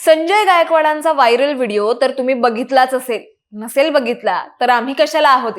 Sanjay गायकवाडांचा viral video तर तुम्ही बघितलाच असेल. नसेल बघितला तर आम्ही कशाला आहोत?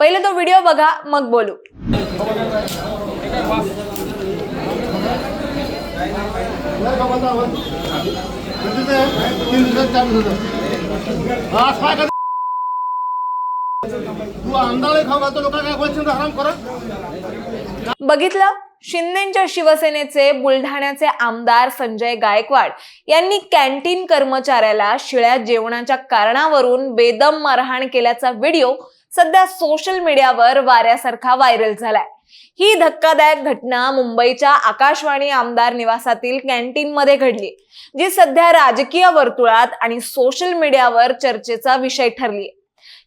पहिले तो व्हिडिओ बघा मग बोलू. काय कर- तू आंधळे खाऊ घालतो लोक काय बोलशील हराम करत बघितलं? शिंदेच्या शिवसेनेचे बुलढाण्याचे आमदार संजय गायकवाड यांनी कॅन्टीन कर्मचाऱ्याला शिळ्या जेवणाच्या कारणावरून बेदम मारहाण केल्याचा व्हिडिओ सध्या सोशल मीडियावर वाऱ्यासारखा व्हायरल झालाय. ही धक्कादायक घटना मुंबईच्या आकाशवाणी आमदार निवासातील कॅन्टीन मध्ये घडली जी सध्या राजकीय वर्तुळात आणि सोशल मीडियावर चर्चेचा विषय ठरली.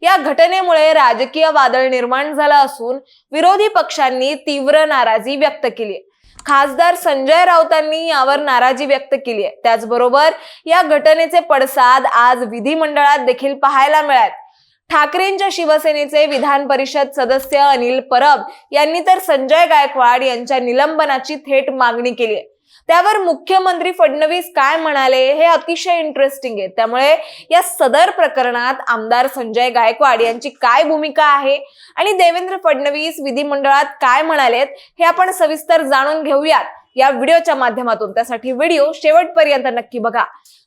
या घटनेमुळे राजकीय वादळ निर्माण झालं असून विरोधी पक्षांनी तीव्र नाराजी व्यक्त केली खासदार संजय राऊतांनी यावर नाराजी व्यक्त केली आहे. त्याचबरोबर या घटनेचे पडसाद आज विधिमंडळात देखील पाहायला मिळाले ठाकरेंच्या शिवसेनेचे विधान परिषद सदस्य अनिल परब यांनी तर संजय गायकवाड यांच्या निलंबनाची थेट मागणी केली आहे. त्यावर मुख्यमंत्री फडणवीस काय म्हणाले हे अतिशय इंटरेस्टिंग आहे. त्यामुळे या सदर प्रकरणात आमदार संजय गायकवाड यांची काय भूमिका आहे आणि देवेंद्र फडणवीस विधिमंडळात काय म्हणालेत हे आपण सविस्तर जाणून घेऊयात या व्हिडिओच्या माध्यमातून. त्यासाठी व्हिडिओ शेवटपर्यंत नक्की बघा.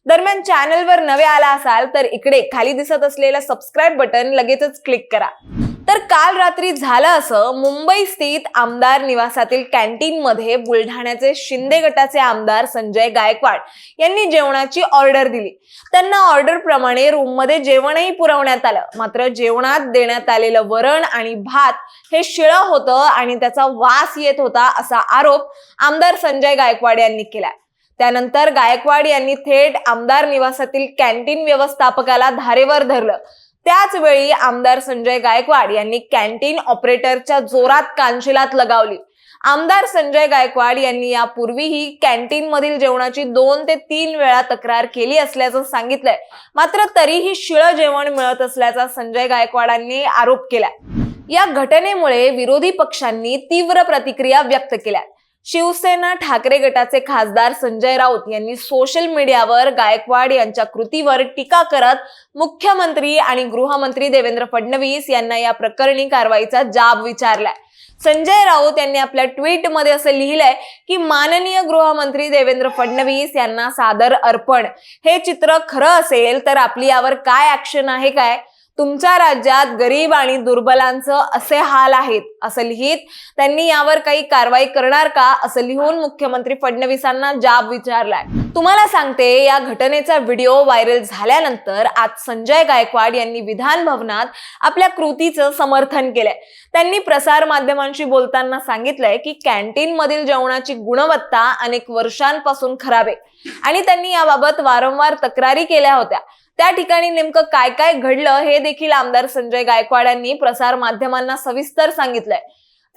दरम्यान चॅनलवर नवे आला असाल तर इकडे खाली दिसत असलेलं सबस्क्राईब बटन लगेचच क्लिक करा. तर काल रात्री झालं असं मुंबई स्थित आमदार निवासातील कॅन्टीन मध्ये बुलढाण्याचे शिंदे गटाचे आमदार संजय गायकवाड यांनी जेवणाची ऑर्डर दिली. त्यांना ऑर्डर प्रमाणे रूममध्ये जेवणही पुरवण्यात आलं. मात्र जेवणात देण्यात आलेलं वरण आणि भात हे शिळं होतं आणि त्याचा वास येत होता असा आरोप आमदार संजय गायकवाड यांनी केलाय. त्यानंतर गायकवाड यांनी थेट आमदार निवासातील कॅन्टीन व्यवस्थापकाला धारेवर धरलं. त्याचवेळी आमदार संजय गायकवाड यांनी कॅन्टीन ऑपरेटरच्या जोरात कानशिलात लगावली. आमदार संजय गायकवाड यांनी यापूर्वीही कॅन्टीन मधील जेवणाची दोन ते तीन वेळा तक्रार केली असल्याचं सांगितलंय. मात्र तरीही शिळ जेवण मिळत असल्याचा संजय गायकवाडांनी आरोप केला या घटनेमुळे विरोधी पक्षांनी तीव्र प्रतिक्रिया व्यक्त केल्या. शिवसेना ठाकरे गटाचे खासदार संजय राऊत यांनी सोशल मीडियावर गायकवाड यांच्या कृतीवर टीका करत मुख्यमंत्री आणि गृहमंत्री देवेंद्र फडणवीस यांना या प्रकरणी कारवाईचा जाब विचारलाय. संजय राऊत यांनी आपल्या ट्विटमध्ये असं लिहिलंय की माननीय गृहमंत्री देवेंद्र फडणवीस यांना सादर अर्पण. हे चित्र खरं असेल तर आपली यावर काय ऍक्शन आहे काय? तुमच्या राज्यात गरीब आणि दुर्बलांचं असे हाल आहेत असं लिहित त्यांनी यावर काही कारवाई करणार का असं लिहून मुख्यमंत्री फडणवीसांना जाब विचारलाय. तुम्हाला सांगते या घटनेचा व्हिडिओ व्हायरल झाल्यानंतर आज संजय गायकवाड यांनी विधान भवनात आपल्या कृतीचं समर्थन केलंय. त्यांनी प्रसार माध्यमांशी बोलताना सांगितलंय की कॅन्टीन मधील जेवणाची गुणवत्ता अनेक वर्षांपासून खराब आहे. आणि त्यांनी याबाबत वारंवार तक्रारी केल्या होत्या. त्या ठिकाणी नेमकं काय काय घडलं हे देखील आमदार संजय गायकवाड यांनी प्रसार माध्यमांना सविस्तर सांगितलंय.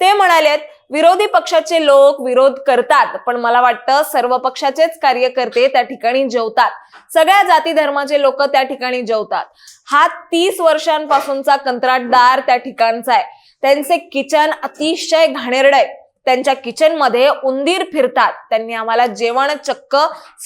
ते म्हणालेत विरोधी पक्षाचे लोक विरोध करतात पण मला वाटतं सर्व पक्षाचेच कार्यकर्ते त्या ठिकाणी जेवतात. सगळ्या जाती धर्माचे लोक त्या ठिकाणी जेवतात. हा तीस वर्षांपासूनचा कंत्राटदार त्या ठिकाणचा आहे. त्यांचे किचन अतिशय घाणेरड आहे. त्यांच्या किचनमध्ये उंदीर फिरतात. त्यांनी आम्हाला जेवण चक्क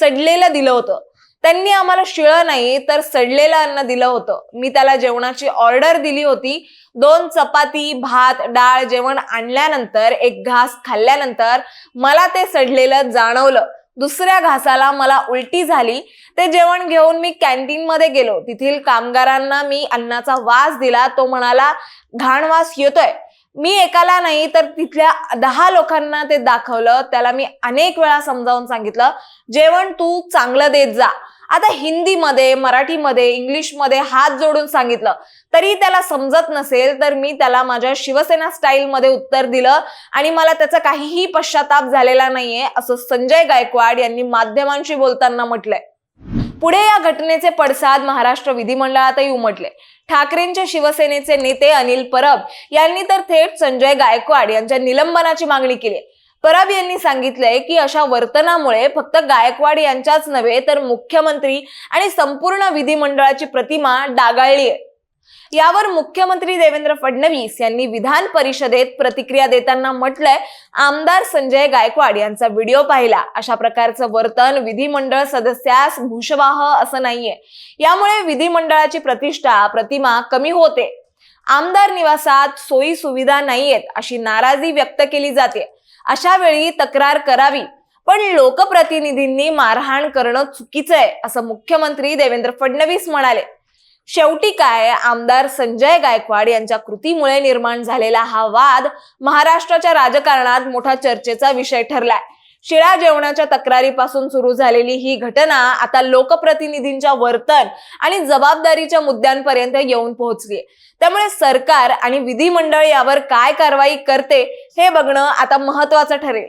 सडलेलं दिलं होतं. त्यांनी आम्हाला शिळं नाही तर सडलेलं अन्न दिलं होतं. मी त्याला जेवणाची ऑर्डर दिली होती. दोन चपाती भात डाळ जेवण आणल्यानंतर एक घास खाल्ल्यानंतर मला ते सडलेलं जाणवलं. दुसऱ्या घासाला मला उलटी झाली. ते जेवण घेऊन मी कॅन्टीन मध्ये गेलो. तेथील कामगारांना मी अन्नाचा वास दिला. तो म्हणाला घाण वास येतोय. मी एकाला नाही तर तिथल्या दहा लोकांना ते दाखवलं. त्याला मी अनेक वेळा समजावून सांगितलं जेवण तू चांगलं देत जा. आता हिंदीमध्ये मराठीमध्ये इंग्लिशमध्ये हात जोडून सांगितलं. तरी त्याला समजत नसेल तर मी त्याला माझ्या शिवसेना स्टाईलमध्ये उत्तर दिलं आणि मला त्याचा काहीही पश्चाताप झालेला नाहीये असं संजय गायकवाड यांनी माध्यमांशी बोलताना म्हटलंय. पुढे या घटनेचे पडसाद महाराष्ट्र विधिमंडळातही उमटले. ठाकरेंच्या शिवसेनेचे नेते अनिल परब यांनी तर थेट संजय गायकवाड यांच्या निलंबनाची मागणी केली परब यांनी सांगितलंय की अशा वर्तनामुळे फक्त गायकवाड यांच्याच नव्हे तर मुख्यमंत्री आणि संपूर्ण विधिमंडळाची प्रतिमा डागाळली आहे. यावर मुख्यमंत्री देवेंद्र फडणवीस यांनी विधान परिषदेत प्रतिक्रिया देताना म्हटलंय आमदार संजय गायकवाड यांचा व्हिडिओ पाहिला. अशा प्रकारचं वर्तन विधिमंडळ सदस्यास भूषवाह असं नाहीये. यामुळे विधिमंडळाची प्रतिष्ठा प्रतिमा कमी होते. आमदार निवासात सोयी सुविधा नाहीयेत अशी नाराजी व्यक्त केली जाते. अशा वेळी तक्रार करावी. पण लोकप्रतिनिधींनी मारहाण करणं चुकीचं आहे असं मुख्यमंत्री देवेंद्र फडणवीस म्हणाले. शेवटी काय? आमदार संजय गायकवाड यांच्या कृतीमुळे निर्माण झालेला हा वाद महाराष्ट्राच्या राजकारणात मोठा चर्चेचा विषय ठरलाय. शिळा जेवणाच्या तक्रारीपासून सुरू झालेली ही घटना आता लोकप्रतिनिधींच्या वर्तन आणि जबाबदारीच्या मुद्द्यांपर्यंत येऊन पोहोचली त्यामुळे सरकार आणि विधिमंडळ यावर काय कारवाई करते हे बघणं आता महत्वाचं ठरेल.